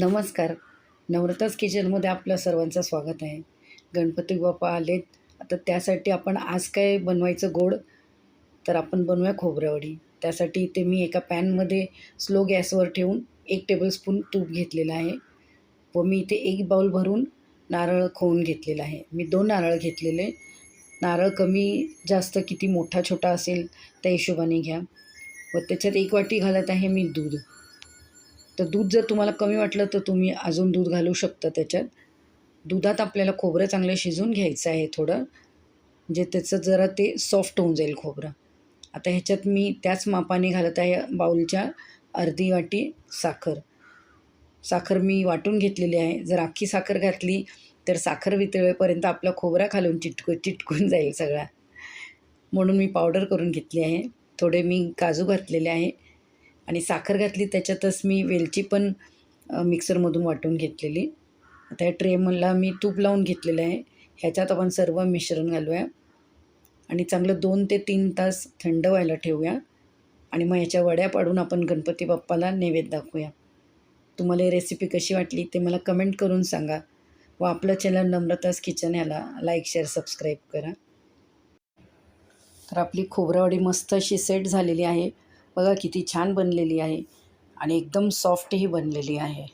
नमस्कार. नवरतच किचनमध्ये आपल्या सर्वांचं स्वागत आहे. गणपती बाप्पा आलेत. आता त्यासाठी आपण आज काय बनवायचं गोड? तर आपण बनवूया खोबऱ्यावडी. त्यासाठी इथे मी एका पॅनमध्ये स्लो गॅसवर ठेवून एक टेबलस्पून तूप घेतलेलं आहे व मी इथे एक बाऊल भरून नारळ खोवून घेतलेला आहे. मी दोन नारळ घेतलेले. नारळ कमी जास्त किती मोठा छोटा असेल त्या हिशोबाने घ्या व त्याच्यात एक वाटी घालत आहे मी दूध. तर दूध जर तुम्हाला कमी वाटलं तर तुम्ही अजून दूध घालू शकता त्याच्यात. दुधात आपल्याला खोबरं चांगलं शिजवून घ्यायचं आहे थोडं म्हणजे त्याचं जरा ते सॉफ्ट होऊन जाईल खोबरं. आता ह्याच्यात मी त्याच मापाने घालत आहे बाऊलच्या अर्धी वाटी साखर. साखर मी वाटून घेतलेली आहे. जर अख्खी साखर घातली तर साखर वितळेपर्यंत आपला खोबरा खालून चिटकू चिटकून जाईल सगळा. म्हणून मी पावडर करून घेतली आहे. थोडे मी काजू घातलेले आहे. आणि साखर घातली त्याच्यातच मी वेलची पण मिक्सरमधून वाटून घेतलेली. आता या ट्रेमला मी तूप लावून घेतलेलं आहे. ह्याच्यात आपण सर्व मिश्रण घालूया. आणि चांगलं दोन ते तीन तास थंड व्हायला ठेवूया. आणि मग ह्याच्या वड्या पाडून आपण गणपती बाप्पाला नैवेद्य दाखवूया. तुम्हाला ही रेसिपी कशी वाटली ते मला कमेंट करून सांगा. व आपलं चॅनल नम्रतास किचन ह्याला लाईक शेअर सबस्क्राईब करा. तर आपली खोबरावडी मस्त अशी सेट झालेली आहे. बघा किती छान बनलेली आहे आणि एकदम सॉफ्टही बनलेली आहे.